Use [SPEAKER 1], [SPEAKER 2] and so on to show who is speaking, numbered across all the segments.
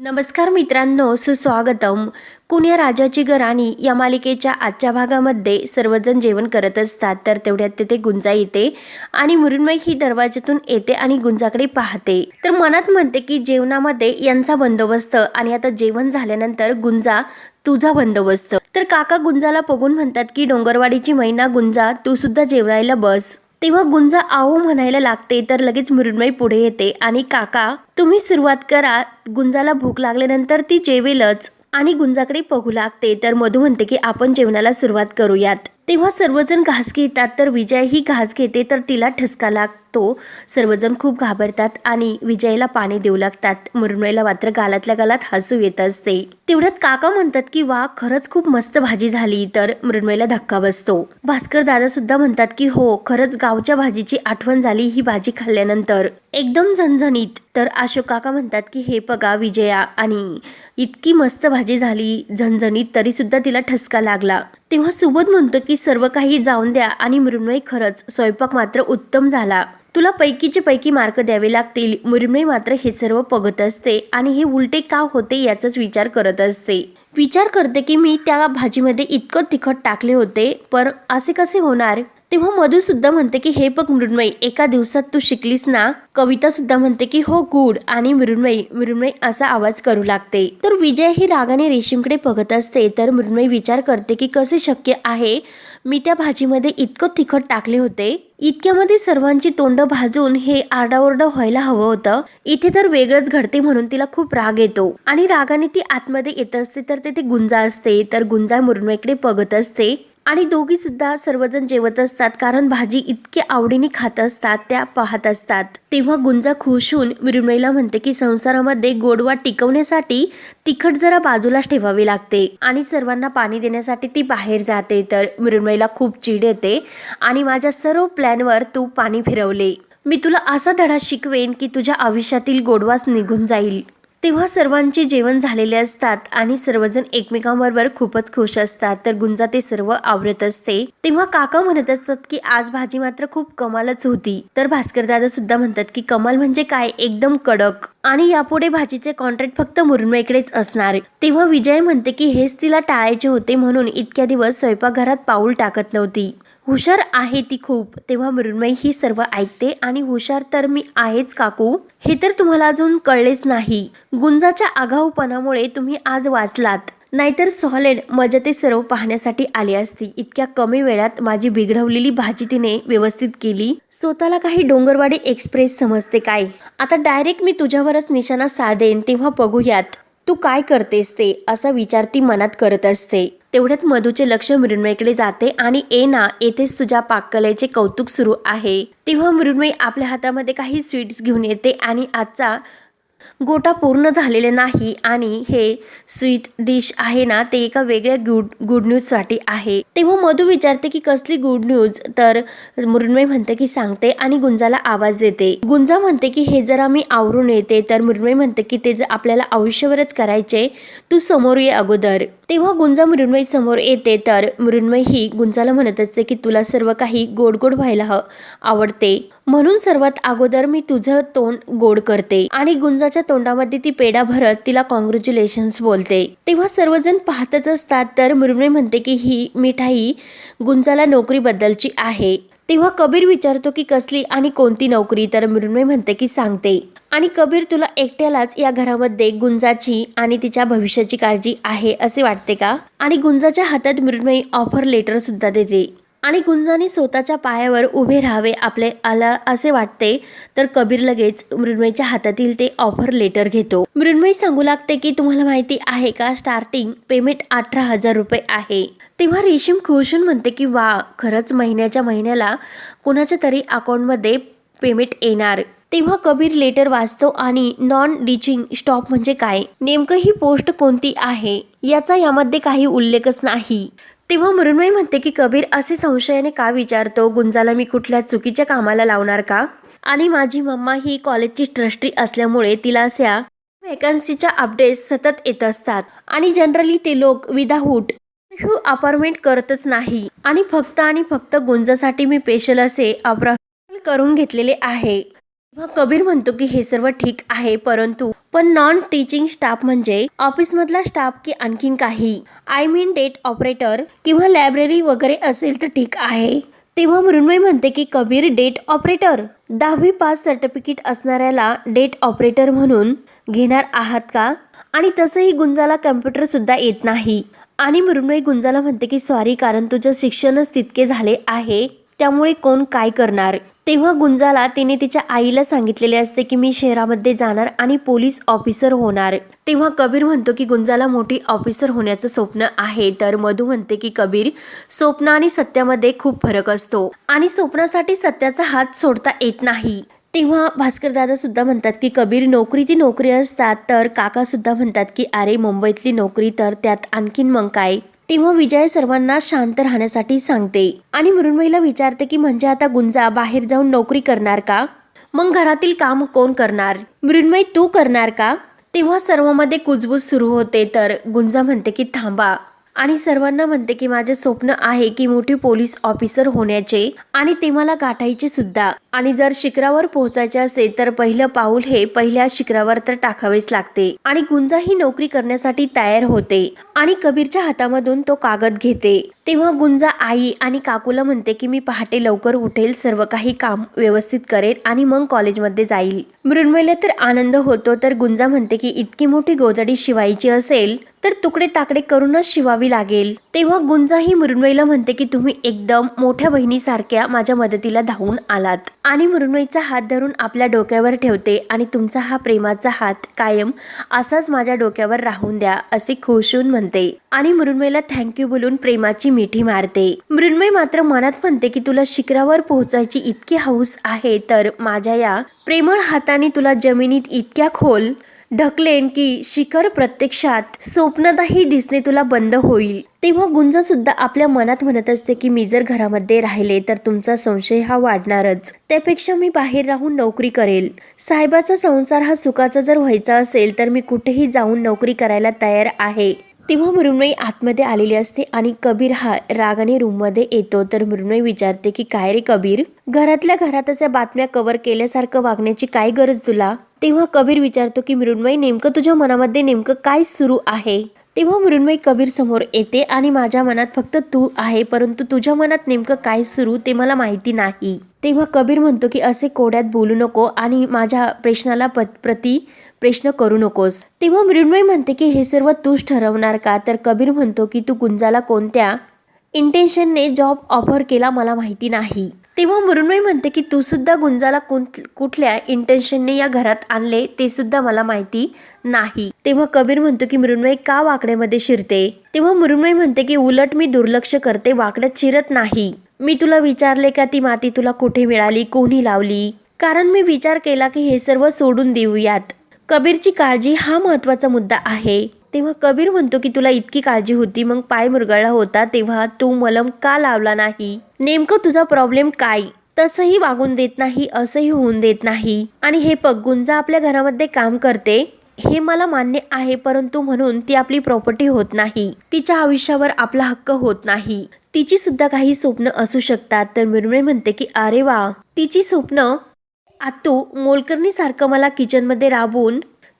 [SPEAKER 1] नमस्कार मित्रांनो सुस्वागतम. कुण्या राजाची गराणी या मालिकेच्या आजच्या भागामध्ये सर्वजण जेवण करत असतात तर तेवढ्यात तिथे गुंजा येते आणि मुरुन्मय ही दरवाजातून येते आणि गुंजाकडे पाहते. तर मनात म्हणते की जेवणामध्ये यांचा बंदोबस्त आणि आता जेवण झाल्यानंतर गुंजा तुझा बंदोबस्त. तर काका गुंजाला बघून म्हणतात की डोंगरवाडीची मैना गुंजा तू सुद्धा जेवायला बस. तेव्हा गुंजा आहो म्हणायला लागते तर लगेच मृण्मयी पुढे येते. आणि काका तुम्ही सुरुवात करा. गुंजाला भूक लागल्यानंतर ती जेवेलच. आणि गुंजाकडे बघू लागते तर मधू म्हणते की आपण जेवणाला सुरुवात करूयात. तेव्हा सर्वजण घास घेतात तर विजय ही घास घेते तर तिला ठसका लागतो सर्वजण खूप घाबरतात आणि विजयला पाणी देऊ लागतात. मृण्मयीला मात्र गालातल्या गालात हसू येत असते. तेवढ्यात काका म्हणतात की वा खरंच खूप मस्त भाजी झाली. तर मृण्मयला धक्का बसतो. भास्कर दादा सुद्धा म्हणतात की हो खरंच गावच्या भाजीची आठवण झाली ही भाजी खाल्ल्यानंतर. एकदम झणझणीत. तर अशोक काका म्हणतात की हे बघा विजया आणि इतकी मस्त भाजी झाली झणझणीत तरी सुद्धा तिला ठसका लागला. तेव्हा सुबोध म्हणतो की सर्व काही जाऊन द्या. आणि मृण्मय खरंच स्वयंपाक मात्र उत्तम झाला. तुला पैकीचे पैकी मार्क द्यावे लागतील. मुरमे मात्र हे सर्व बघत असते आणि हे उलटे का होते याचाच विचार करत असते. विचार करते की मी त्या भाजीमध्ये इतकं तिखट टाकले होते पण असे कसे होणार? तेव्हा मधू सुद्धा म्हणते की हे बघ मृण्मयी एका दिवसात तू शिकलीस ना? कविता सुद्धा म्हणते की हो गुड आणि मृण्मयी मृण्मयी असा आवाज करू लागते. तर विजय ही रागाने रेशीमकडे बघत असते तर मृण्मयी विचार करते की कसे शक्य आहे? मी त्या भाजीमध्ये इतकं तिखट टाकले होते. इतक्यामध्ये सर्वांची तोंड भाजून हे आरडाओरडा व्हायला हवं होतं. इथे तर वेगळंच घडते म्हणून तिला खूप राग येतो. आणि रागाने ती आतमध्ये येत असते तर तिथे गुंजा असते. तर गुंजा मृण्मयीकडे बघत असते. आणि दोघी सुद्धा सर्वजण जेवत असतात कारण भाजी इतकी आवडीने खात असतात त्या पाहत असतात. तेव्हा गुंजा खुश होऊन मृण्मयीला म्हणते की संसारामध्ये गोडवा टिकवण्यासाठी तिखट जरा बाजूलाच ठेवावी लागते आणि सर्वांना पाणी देण्यासाठी ती बाहेर जाते. तर मृण्मयीला खूप चीड येते आणि माझ्या सर्व प्लॅनवर तू पाणी फिरवले. मी तुला असा धडा शिकवेन की तुझ्या आयुष्यातील गोडवास निघून जाईल. तेव्हा सर्वांचे जेवण झालेले असतात आणि सर्वजण एकमेकांबरोबर खूपच खुश असतात. तर गुंजा ते सर्व आवरत असते. तेव्हा काका म्हणत असतात की आज भाजी मात्र खूप कमालच होती. तर भास्कर दादा सुद्धा म्हणतात की कमाल म्हणजे काय? एकदम कडक. आणि यापुढे भाजीचे कॉन्ट्रॅक्ट फक्त मुरमेकडेच असणार. तेव्हा विजय म्हणते की हेच तिला टाळायचे होते म्हणून इतक्या दिवस स्वयंपाकघरात पाऊल टाकत नव्हती. हुशार आहे ती खूप. तेव्हा मृण्मयी ही सर्व ऐकते. आणि हुशार तर मी आहेच काकू. हे तर तुम्हाला अजून कळलेच नाही. गुंजाच्या आगाऊपणामुळे तुम्ही आज वाचलात. नाहीतर सॉलेड मजा ते सर्व पाहण्यासाठी आली असती. इतक्या कमी वेळात माझी बिघडवलेली भाजी तिने व्यवस्थित केली. स्वतःला काही डोंगरवाडी एक्सप्रेस समजते काय? आता डायरेक्ट मी तुझ्यावरच निशाणा साधेन तेव्हा बघूयात. तू काय करतेस ते? असा विचार ती मनात करत असते. तेवढ्यात मधूचे लक्ष मृण्मयीकडे जाते आणि ए ना येथेच तुझ्या पाककलेचे कौतुक सुरू आहे. तेव्हा मृण्मयी आपल्या हातामध्ये काही स्वीट्स घेऊन येते आणि आजचा गोटा पूर्ण झालेले नाही आणि हे स्वीट डिश आहे ना ते एका वेगळ्या गुड गुड न्यूजसाठी आहे. तेव्हा मधू विचारते की कसली गुड न्यूज? तर मृण्मय म्हणते की सांगते आणि गुंजाला आवाज देते. गुंजा म्हणते की हे जरा मी आवरून येते. तर मृण्मय म्हणते की ते जर आपल्याला आयुष्यभरच करायचे तू समोर ये अगोदर. तेव्हा गुंजा मृण्मयी समोर येते तर मृण्मयी ही गुंजाला म्हणत असते की तुला सर्व काही गोड गोड व्हायला आवडते. म्हणून सर्वात अगोदर मी तुझं तोंड गोड करते. आणि गुंजाच्या तोंडामध्ये ती पेढा भरत तिला कॉंग्रॅच्युलेशन्स बोलते. तेव्हा सर्वजण पाहतच असतात तर मृण्मयी म्हणते की ही मिठाई गुंजाला नोकरीबद्दलची आहे. तेव्हा कबीर विचारतो की कसली आणि कोणती नोकरी? तर मृण्मयी म्हणते की सांगते. आणि कबीर तुला एकट्यालाच या घरामध्ये गुंजाची आणि तिच्या भविष्याची काळजी आहे असे वाटते का? आणि गुंजाच्या हातात मृण्मयी ऑफर लेटर सुद्धा देते. आणि गुंजाने स्वतःच्या पायावर उभे राहावे आपले आला असे वाटते तर कबीर लगेच मृण्मयीच्या हातातील ते ऑफर लेटर घेतो. मृण्मयी सांगू लागते की तुम्हाला माहिती आहे का स्टार्टिंग पेमेंट अठरा हजार रुपये आहे. तेव्हा रेशीम खुशून म्हणते की वा खरंच महिन्याच्या महिन्याला कुणाच्या तरी अकाउंटमध्ये पेमेंट येणार. तेव्हा कबीर लेटर वाचतो आणि नॉन रिचिंग स्टॉप म्हणजे काय? नेमकं ही पोस्ट कोणती आहे? याचा यामध्ये काही उल्लेखच नाही. तेव्हा मृण्मयी म्हणते की कबीर असे संशयाने का विचारतो? गुंजाला मी कुठल्या चुकीच्या कामाला लावणार का? आणि माझी मम्मा ही कॉलेजची ट्रस्टी असल्यामुळे तिला अशा व्हॅकन्सीच्या अपडेट्स सतत येत असतात. आणि जनरली ते लोक विदाहूट हू अपार्टमेंट करतच नाही. आणि फक्त आणि फक्त गुंजासाठी मी पेशल असे अप्रा करून घेतलेले आहे. तेव्हा कबीर म्हणतो की हे सर्व ठीक आहे परंतु पण नॉन टीचिंग स्टाफ म्हणजे ऑफिसमधला स्टाफ की आणखीन काही. आय मीन डेट ऑपरेटर किंवा लायब्ररी वगैरे असेल तर ठीक आहे. तेव्हा मृण्मय म्हणते की कबीर डेट ऑपरेटर दहावी पास सर्टिफिकेट असणाऱ्याला डेट ऑपरेटर म्हणून घेणार आहात का? आणि तसंही गुंजाला कम्प्युटर सुद्धा येत नाही. आणि मृण्मय गुंजाला म्हणते की सॉरी कारण तुझं शिक्षणच तितके झाले आहे. त्यामुळे कोण काय करणार? तेव्हा गुंजाला तिने तिच्या आईला सांगितलेले असते की मी शहरामध्ये जाणार आणि पोलीस ऑफिसर होणार. तेव्हा कबीर म्हणतो की गुंजाला मोठी ऑफिसर होण्याचं स्वप्न आहे. तर मधू म्हणते की कबीर स्वप्न आणि सत्यामध्ये खूप फरक असतो. आणि स्वप्नासाठी सत्याचा हात सोडता येत नाही. तेव्हा भास्कर दादा सुद्धा म्हणतात की कबीर नोकरी ती नोकरी असतात. तर काका सुद्धा म्हणतात की अरे मुंबईतली नोकरी तर त्यात आणखीन मग काय? तेव्हा विजय सर्वांना शांत राहण्यासाठी सांगते. आणि मृण्मयीला विचारते की म्हणजे आता गुंजा बाहेर जाऊन नोकरी करणार का? मग घरातील काम कोण करणार? मृण्मयी तू करणार का? तेव्हा सर्वांमध्ये कुजबूज सुरू होते तर गुंजा म्हणते की थांबा. आणि सर्वांना म्हणते की माझे स्वप्न आहे की मोठी पोलीस ऑफिसर होण्याचे आणि ते मला गाठायचे सुद्धा. आणि जर शिखरावर पोहोचायचे असेल तर पहिलं पाऊल हे पहिल्या शिखरावर तर टाकावेच लागते. आणि गुंजा ही नोकरी करण्यासाठी तयार होते. आणि कबीरच्या हातामधून तो कागद घेते. तेव्हा गुंजा आई आणि काकूला म्हणते की मी पहाटे लवकर उठेल सर्व काही काम व्यवस्थित करेल आणि मग कॉलेजमध्ये जाईल. मृण्मयला तर आनंद होतो तर गुंजा म्हणते की इतकी मोठी गोदडी शिवायची असेल तर तुकडे ताकडे करूनच शिवावी लागेल. तेव्हा गुंजा ही मृण्मयीला म्हणते की तुम्ही एकदम मोठ्या बहिणीसारख्या माझ्या मदतीला धावून आलात. आणि मृण्मयीचा हात धरून आपल्या डोक्यावर ठेवते आणि तुमचा हा प्रेमाचा हात कायम असाच माझ्या डोक्यावर राहून द्या असे खुशून म्हणते. आणि मृण्मयीला थँक्यू बोलून प्रेमाची मिठी मारते. मृण्मय मात्र मनात म्हणते की तुला शिखरावर पोहोचायची इतकी हौस आहे तर माझ्या या प्रेमळ हाताने तुला जमिनीत इतक्या खोल ढकलेन की शिखर प्रत्यक्षात स्वप्नातही दिसणे तुला बंद होईल. तेव्हा गुंजसुद्धा आपल्या मनात म्हणत असते की मी जर घरामध्ये राहिले तर तुमचा संशय हा वाढणारच. त्यापेक्षा मी बाहेर राहून नोकरी करेल. साहेबाचा संसार हा सुखाचा जर व्हायचा असेल तर मी कुठेही जाऊन नोकरी करायला तयार आहे. तेव्हा मृण्मयी आतमध्ये आलेली असते आणि कबीर हा रागाने रूममध्ये येतो. तर मृण्मयी विचारते की काय रे कबीर? घरातल्या घरात अशा बातम्या कव्हर केल्यासारखं वागण्याची काय गरज तुला? तेव्हा कबीर विचारतो की मृण्मयी नेमकं तुझ्या मनामध्ये नेमकं काय सुरू आहे? तेव्हा मृण्मयी कबीर समोर येते आणि माझ्या मनात फक्त तू आहे परंतु तुझ्या मनात नेमकं काय सुरू ते मला माहिती नाही. तेव्हा कबीर म्हणतो की असे कोड्यात बोलू नको आणि माझ्या प्रश्नाला पत- प्रति प्रश्न करू नकोस. तेव्हा मृण्मयी म्हणते की हे सर्व तूच ठरवणार का? तर कबीर म्हणतो की तू गुंजाला कोणत्या इंटेन्शनने जॉब ऑफर केला मला माहिती नाही. तेव्हा मृण्मयी म्हणते की तू सुद्धा गुंजाला कुठल्या इंटेन्शनने या घरात आणले ते सुद्धा मला माहिती नाही. तेव्हा कबीर म्हणतो की मृण्मयी का वाकड्यामध्ये शिरते? तेव्हा मृण्मयी म्हणते की उलट मी दुर्लक्ष करते वाकड्यात शिरत नाही. मी तुला विचारले का ती माती तुला कुठे मिळाली कोणी लावली? कारण मी विचार केला की हे सर्व सोडून देऊयात. कबीरची काळजी हा महत्त्वाचा मुद्दा आहे. तेव्हा कबीर म्हणतो की तुला इतकी काळजी होती मग पाय मुरगळला होता तेव्हा तू मलम का लावला नाही? नेमकं तुझा प्रॉब्लेम काय? तसंही वागून देत नाही असंही होऊन देत नाही. आणि हे पग गुंजा आपल्या घरामध्ये काम करते. हे मला मान्य आहे परंतु म्हणून ती आपली प्रॉपर्टी होत नाही. तिच्या आयुष्यावर आपला हक्क होत नाही. तिची सुद्धा काही स्वप्न असू शकतात. तर मिरमिळ म्हणते की अरे वा तिची स्वप्न आतू मोलकर्णी सारखं मला किचनमध्ये राबून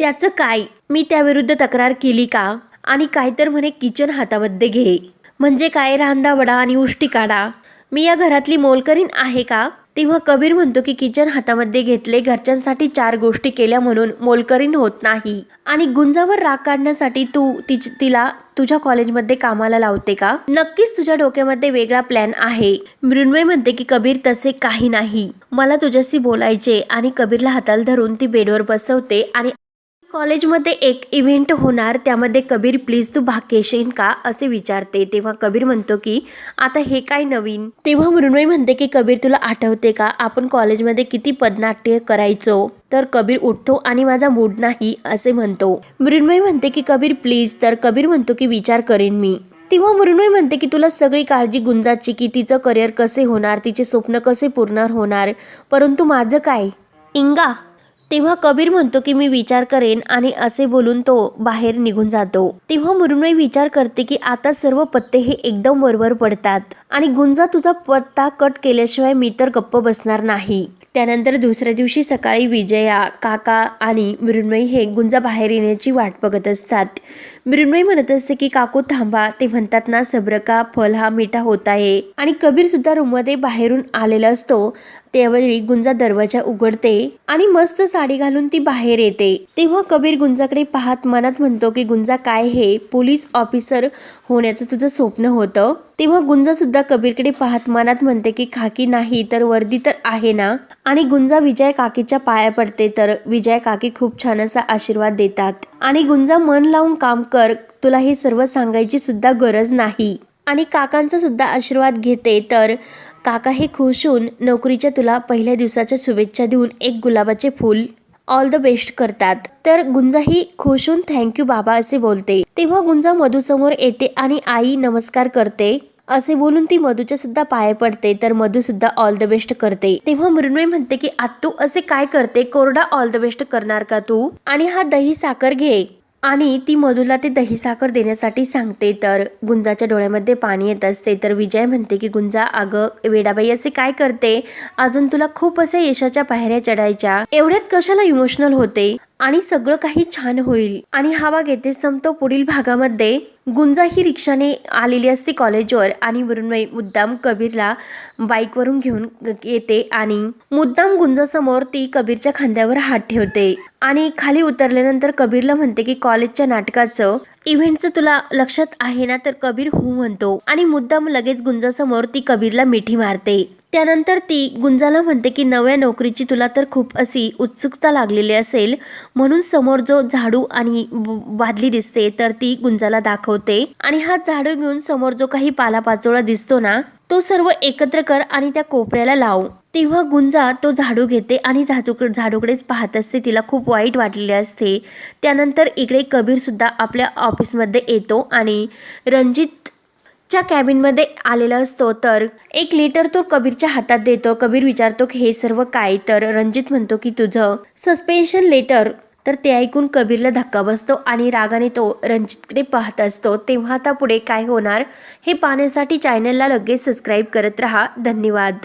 [SPEAKER 1] त्याचं काय? मी त्याविरुद्ध तक्रार केली का? आणि काय तर म्हणे किचन हातामध्ये घे. म्हणजे काय रांदा वडा आणि उष्टी काढा? मी या घरातली मोलकरीण आहे का? तेव्हा कबीर म्हणतो की किचन हातामध्ये घेतले घरच्यांसाठी चार गोष्टी केल्या म्हणून मोलकरीन होत नाही. आणि गुंजावर राग काढण्यासाठी तू तिच तिला तुझ्या कॉलेजमध्ये कामाला लावते का? नक्कीच तुझ्या डोक्यामध्ये वेगळा प्लॅन आहे. मृण्मय म्हणते की कबीर तसे काही नाही. मला तुझ्याशी बोलायचे आणि कबीरला हाताला धरून ती बेडवर बसवते आणि कॉलेजमध्ये एक इव्हेंट होणार त्यामध्ये कबीर प्लीज तू भाग घेशील का? असे विचारते. तेव्हा कबीर म्हणतो की आता हे काय नवीन? तेव्हा मृण्मयी म्हणते की कबीर तुला आठवते का? आपण कॉलेजमध्ये किती पदनाट्य करायचो. तर कबीर उठतो आणि माझा मूड नाही असे म्हणतो. मृण्मयी म्हणते की कबीर प्लीज. तर कबीर म्हणतो की विचार करेन मी. तेव्हा मृण्मयी म्हणते की तुला सगळी काळजी गुंजाची की तिचं करिअर कसे होणार तिचे स्वप्न कसे पूर्ण होणार? परंतु माझं काय? इंगा तेव्हा कबीर म्हणतो की मी विचार करेन आणि असे बोलून तो बाहेर निघून जातो. तेव्हा मृण्मयी विचार करते की आता सर्व पत्ते हे एकदम बरोबर पडतात आणि गुंजा तुझा पत्ता कट केल्याशिवाय मी तर गप्प बसणार नाही. त्यानंतर दुसऱ्या दिवशी सकाळी विजया काका आणि मृण्मयी हे गुंजा बाहेर येण्याची वाट बघत असतात. मृण्मयी म्हणत असते की काकू थांबा. ते म्हणतात ना सब्र का फल हा मिठा होत आहे. आणि कबीर सुद्धा रूममध्ये बाहेरून आलेला असतो. त्यावेळी गुंजा दरवाजा उघडते आणि मस्त साडी घालून ती बाहेर येते. तेव्हा कबीर गुंजाकडे पाहत मनात म्हणतो की गुंजा काय हे? पोलीस ऑफिसर होण्याचं तुझं स्वप्न होतं? तेव्हा गुंजासुद्धा कबीरकडे पाहत मनात म्हणते की खाकी नाही तर वर्दी तर आहे ना? आणि गुंजा विजय काकीच्या पाया पडते तर विजय काकी खूप छान असा आशीर्वाद देतात. आणि गुंजा मन लावून काम कर तुला हे सर्व सांगायची सुद्धा गरज नाही. आणि काकांचा सुद्धा आशीर्वाद घेते तर काका हे खुश होऊन नोकरीच्या तुला पहिल्या दिवसाच्या शुभेच्छा देऊन एक गुलाबाचे फूल ऑल द बेस्ट करतात. तर गुंजा ही खुश होऊन थँक्यू बाबा असे बोलते. तेव्हा गुंजा मधूसमोर येते आणि आई नमस्कार करते. असे बोलून ती मधूच्या सुद्धा पाय पडते तर मधू सुद्धा ऑल द बेस्ट करते. तेव्हा मृण्मयी म्हणते की आत्तू असे काय करते? कोरडा ऑल द बेस्ट करणार का तू? आणि हा दही साखर घे. आणि ती मधूला ते दही साखर देण्यासाठी सांगते तर गुंजाच्या डोळ्यामध्ये पाणी येत असते तर विजय म्हणते की गुंजा अगं वेडाबाई असे काय करते? अजून तुला खूप असे यशाच्या पायऱ्या चढायच्या. एवढ्यात कशाला इमोशनल होते? आणि सगळं काही छान होईल. आणि हा भाग येथे संपतो पुढील भागामध्ये. गुंजा ही रिक्षाने आलेली असते कॉलेजवर आणि मृण्मयी मुद्दाम कबीरला बाईकवरून घेऊन येते आणि मुद्दाम गुंजासमोर ती कबीरच्या खांद्यावर हात ठेवते आणि खाली उतरल्यानंतर कबीरला म्हणते की कॉलेजच्या नाटकाचं इव्हेंटचं तुला लक्षात आहे ना? तर कबीर हो म्हणतो आणि मुद्दाम लगेच गुंजासमोर ती कबीरला मिठी मारते. त्यानंतर ती गुंजाला म्हणते की नव्या नोकरीची तुला तर खूप अशी उत्सुकता लागलेली असेल. म्हणून समोर जो झाडू आणि बादली दिसते तर ती गुंजाला दाखवते. आणि हा झाडू घेऊन समोर जो काही पालापाचोळा दिसतो ना तो सर्व एकत्र कर आणि त्या कोपऱ्याला लाव. तेव्हा गुंजा तो झाडू घेते आणि झाजूक झाडूकडेच पाहत असते. तिला खूप वाईट वाटलेले असते. त्यानंतर इकडे कबीरसुद्धा आपल्या ऑफिसमध्ये येतो आणि रणजित च्या कॅबिनमध्ये आलेला असतो. तर एक लेटर तो कबीरच्या हातात देतो. कबीर विचारतो की हे सर्व काय? तर रणजित म्हणतो की तुझं सस्पेन्शन लेटर तर ते ऐकून कबीरला धक्का बसतो आणि रागाने तो रणजितकडे पाहत असतो. तेव्हा आता पुढे काय होणार? हे पाहण्यासाठी चॅनलला लगेच सबस्क्राईब करत राहा. धन्यवाद.